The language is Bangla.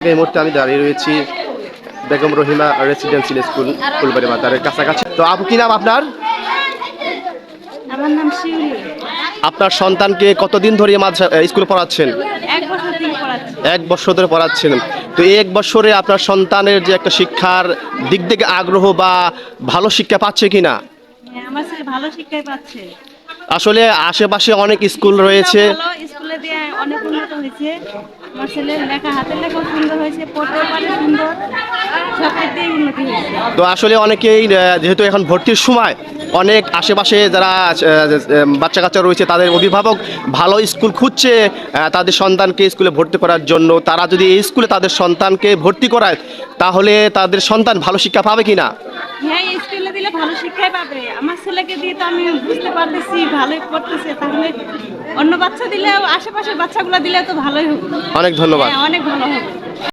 এই মুহূর্তে আমি দাঁড়িয়ে রয়েছি বেগম রহিমা রেসিডেন্সিয়াল স্কুল ফুলবাড়ি বাজারের কাছাকাছি। তো আপু কি নাম আপনার? আমার নাম শিউলি। আপনার সন্তানকে কতদিন ধরে স্কুলে পড়াচ্ছেন? এক বছর ধরে পড়াচ্ছেন। তো এই এক বছরে আপনার সন্তানের যে একটা শিক্ষার দিক থেকে আগ্রহ বা ভালো শিক্ষা পাচ্ছে কিনা হ্যাঁ, আমার ভালো শিক্ষাই পাচ্ছে। আসলে আশেপাশে অনেক স্কুল রয়েছে। স্কুলে দিয়ে অনেক উন্নত হয়েছে। আমার ছেলের লেখা হাতের লেখাও সুন্দর হয়েছে পড়তেও পারে সুন্দর। সব দিক উন্নতি হয়েছে। তো আসলে অনেকেই যেহেতু এখন ভর্তির সময় অনেক আশেপাশে যারা বাচ্চা কাচ্চা রয়েছে তাদের অভিভাবক ভালো স্কুল খুঁজছে তাদের সন্তানকে স্কুলে ভর্তি করার জন্য। তারা যদি এই স্কুলে তাদের সন্তানকে ভর্তি করায় তাহলে তাদের সন্তান ভালো শিক্ষা পাবে কি না হ্যাঁ স্কুলে দিলে ভালো শিক্ষাই পাবে। আমার ছেলেকে দিয়ে তো আমি বুঝতে পারতেছি ভালোই পড়তেছে তাহলে অন্য বাচ্চা দিলেও আশেপাশের বাচ্চাগুলো দিলে তো ভালোই হবে। অনেক ধন্যবাদ। হ্যাঁ অনেক ভালো হবে।